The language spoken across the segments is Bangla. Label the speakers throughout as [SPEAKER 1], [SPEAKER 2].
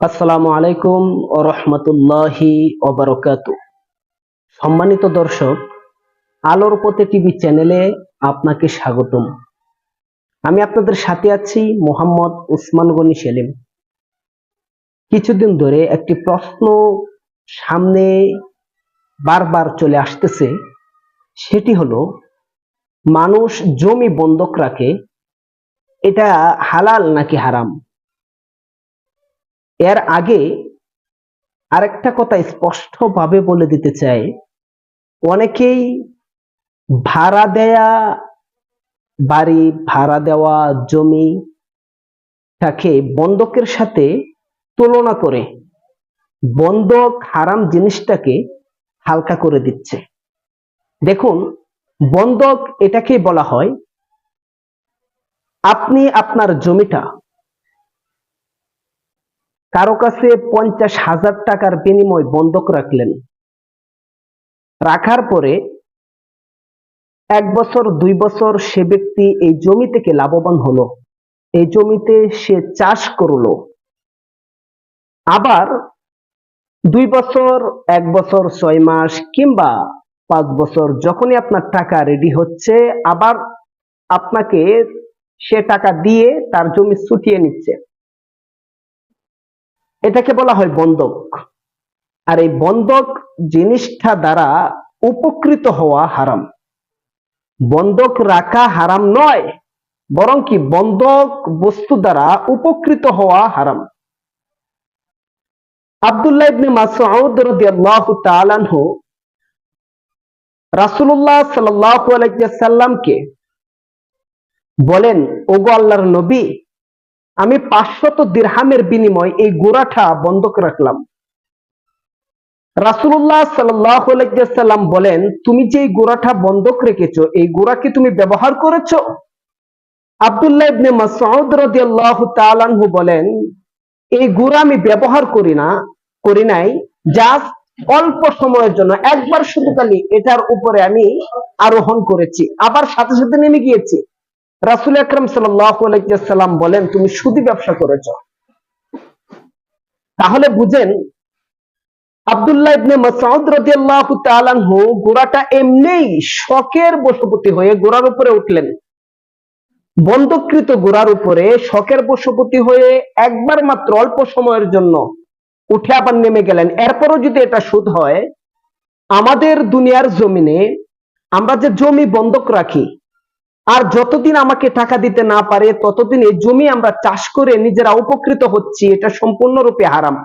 [SPEAKER 1] আসসালামু আলাইকুম ও রহমতুল্লাহি ওবরকাত সম্মানিত দর্শক, আলোর পথে টিভি চ্যানেলে আপনাকে স্বাগতম। আমি আপনাদের সাথে আছি মোহাম্মদ উসমান গনি সেলিম। কিছুদিন ধরে একটি প্রশ্ন সামনে বারবার চলে আসতেছে, সেটি হলো, মানুষ জমি বন্ধক রাখে, এটা হালাল নাকি হারাম? এর আগে আরেকটা কথা স্পষ্টভাবে বলে দিতে চাই। অনেকেই ভাড়া দেয়া, বাড়ি ভাড়া দেওয়া, জমি তাকে বন্ধকের সাথে তুলনা করে। বন্ধক হারাম জিনিসটাকে হালকা করে দিচ্ছে। দেখুন, বন্ধক এটাকে বলা হয়, আপনি আপনার জমিটা কারও কাছে পঞ্চাশ হাজার টাকার বিনিময় বন্ধক রাখলেন। রাখার পরে এক বছর, দুই বছর সে ব্যক্তি এই জমি থেকে লাভবান হলো। এই জমিতে সে চাষ করল। আবার দুই বছর, এক বছর, ছয় মাস কিংবা পাঁচ বছর যখনই আপনার টাকা রেডি হচ্ছে, আবার আপনাকে সে টাকা দিয়ে তার জমি ছুটিয়ে নিচ্ছে। এটাকে বলা হয় বন্ধক আর এই বন্ধক জিনিসটা দ্বারা উপকৃত হওয়া হারাম। বন্ধক রাখা হারাম নয়, বরং কি বন্ধক বস্তু দ্বারা উপকৃত হওয়া হারাম। আব্দুল্লাহ ইবনে মাসউদ রাদিয়াল্লাহু তাআলা আনহু রাসূলুল্লাহ সাল্লাল্লাহু আলাইহি সাল্লামকে বলেন, ওগো আল্লাহর নবী আমি পাঁচশত দিরহামের বিনিময় এই গোড়াটা বন্ধক রাখলাম। রাসুল্লাহ সাল্লাম বলেন, তুমি যে এই গোড়াটা বন্ধক রেখেছো, এই গোড়া কি তুমি ব্যবহার করেছ? আবদুল্লাহ ইবনে বলেন, এই গুড়া আমি ব্যবহার করি না, করি নাই, জাস্ট অল্প সময়ের জন্য, একবার শুধু খালি এটার উপরে আমি আরোহণ করেছি, আবার সাথে সাথে নেমে গিয়েছি। রাসুল আকরম সাল্লাম বলেন, তুমি সুদি ব্যবসা করেছ। তাহলে বুঝেন, আবদুল্লাহ ইবনে গোড়াটা এমনিই বশবর্তী হয়ে গোড়ার উপরে উঠলেন। বন্ধকৃত গোড়ার উপরে শখের বশবর্তী হয়ে একবার মাত্র অল্প সময়ের জন্য উঠে আবার নেমে গেলেন। এরপরও যদি এটা সুদ হয়, আমাদের দুনিয়ার জমিনে আমরা যে জমি বন্ধক রাখি আর যতদিন আমাকে টাকা দিতে না পারে, ততদিন এই জমি আমরা চাষ করে নিজেরা উপকৃত হচ্ছি, এটা সম্পূর্ণরূপে হারাম।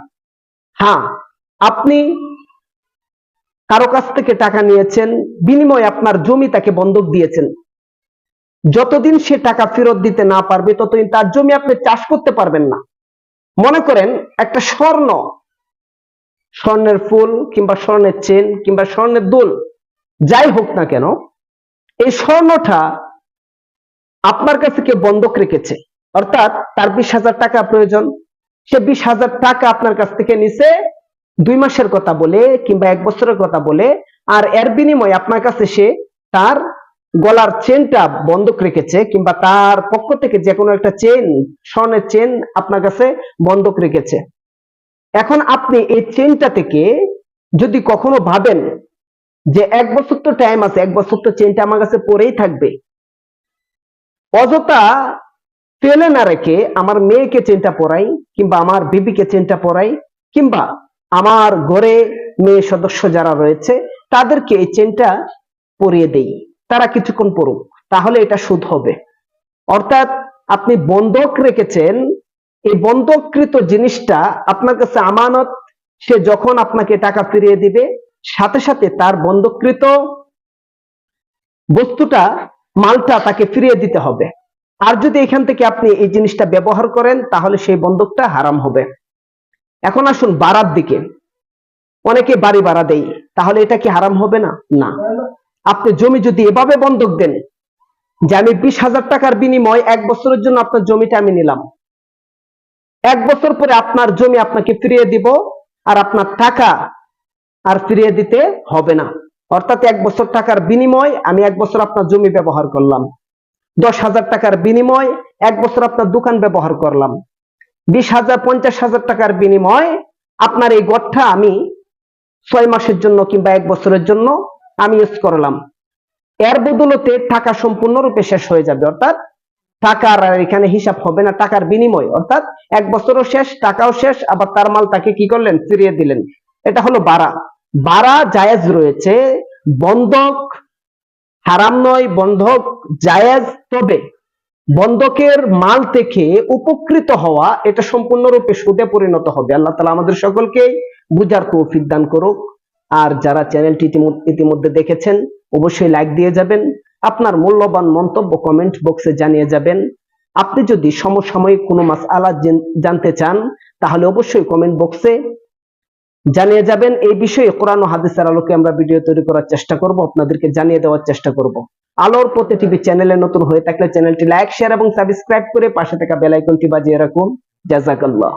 [SPEAKER 1] হ্যাঁ আপনি কারও কাছ থেকে টাকা নিয়েছেন, বিনিময়ে আপনার জমি তাকে বন্ধক দিয়েছেন। যতদিন সে টাকা ফেরত দিতে না পারবে, ততদিন তার জমি আপনি চাষ করতে পারবেন না। মনে করেন একটা স্বর্ণ, স্বর্ণের ফুল কিংবা স্বর্ণের চেন কিংবা স্বর্ণের দোল, যাই হোক না কেন, এই স্বর্ণটা আপনার কাছে কেউ বন্ধক রেখেছে? অর্থাৎ তার বিশ হাজার টাকা প্রয়োজন। সে বিশ হাজার টাকা আপনার কাছ থেকে নিছে দুই মাসের কথা বলে কিংবা এক বছরের কথা বলে, আর এর বিনিময়ে আপনার কাছে সে তার গলার চেনটা বন্ধক রেখেছে কিংবা তার পক্ষ থেকে যে কোনো একটা চেন, স্বর্ণের চেন আপনার কাছে বন্ধক রেখেছে। এখন আপনি এই চেনটা থেকে যদি কখনো ভাবেন যে এক বছর তো টাইম আছে, এক বছর তো চেনটা আমার কাছে পরেই থাকবে অযথা ফেলে না রেখে আমার মেয়েকে চেনটা পরাই, কিংবা আমার বিবিকে চেনটা পরাই, কিংবা আমার ঘরে মেয়ে সদস্য যারা রয়েছে, তাদেরকে এই চেনটা পরিয়ে দেই। তারা কিছুক্ষণ পড়ুক, তাহলে এটা সুদ হবে। অর্থাৎ আপনি বন্ধক রেখেছেন, এই বন্ধককৃত জিনিসটা আপনার কাছে আমানত, সে যখন আপনাকে টাকা ফিরিয়ে দিবে, সাথে সাথে তার বন্ধকৃত বস্তুটা মালটা তাকে ফিরিয়ে দিতে হবে। আর যদি এখান থেকে আপনি এই জিনিসটা ব্যবহার করেন, তাহলে সেই বন্ধকটা হারাম হবে। এখন আসুন বাড়ার দিকে। অনেকে বাড়ি বাড়া দেয়, তাহলে এটা কি হারাম হবে না? না। আপনি জমি যদি এভাবে বন্ধক দেন, যে আমি বিশ হাজার টাকার বিনিময় এক বছরের জন্য আপনার জমিটা আমি নিলাম। এক বছর পরে আপনার জমি আপনাকে ফিরিয়ে দিব, আর আপনার টাকা আর ফিরিয়ে দিতে হবে না। অর্থাৎ এক বছর টাকার বিনিময় আমি এক বছর আপনার জমি ব্যবহার করলাম। দশ হাজার টাকার বিনিময় এক বছর আপনার দোকান ব্যবহার করলাম। বিশ হাজার, পঞ্চাশ হাজার টাকার বিনিময় আপনার এই গড়টা আমি ছয় মাসের জন্য কিংবা এক বছরের জন্য আমি ইউজ করলাম। এর বদলতে টাকা সম্পূর্ণরূপে শেষ হয়ে যাবে। অর্থাৎ টাকার আর এখানে হিসাব হবে না, টাকার বিনিময়। অর্থাৎ এক বছরও শেষ, টাকাও শেষ, আবার তার মাল তাকে কি করলেন? ফিরিয়ে দিলেন। এটা হলো বাড়া। বাড়া জায়েজ রয়েছে, বন্ধক হারাম নয়, বন্ধক জায়েজ, তবে বন্ধকের মাল থেকে উপকৃত হওয়া, এটা সম্পূর্ণরূপে সুদে পরিণত হবে। আল্লাহ তালা আমাদের সকলকে বুঝার তৌফিক দান করুক। আর যারা চ্যানেলটি ইতিমধ্যে- দেখেছেন, অবশ্যই লাইক দিয়ে যাবেন। আপনার মূল্যবান মন্তব্য কমেন্ট বক্সে জানিয়ে যাবেন। আপনি যদি সমসাময়িক কোনো মাস আলা জানতে চান, তাহলে অবশ্যই কমেন্ট বক্সে জানিয়ে যাবেন এই বিষয়ে কোরআন হাদিসের আলোকে আমরা ভিডিও তৈরি করার চেষ্টা করব, আপনাদেরকে জানিয়ে দেওয়ার চেষ্টা করব। আলোর পথে টিভি চ্যানেলে নতুন হয়ে থাকলে চ্যানেলটি লাইক, শেয়ার এবং সাবস্ক্রাইব করে পাশে থাকা বেল আইকনটি বাজিয়ে রাখুন। জাজাকাল্লাহ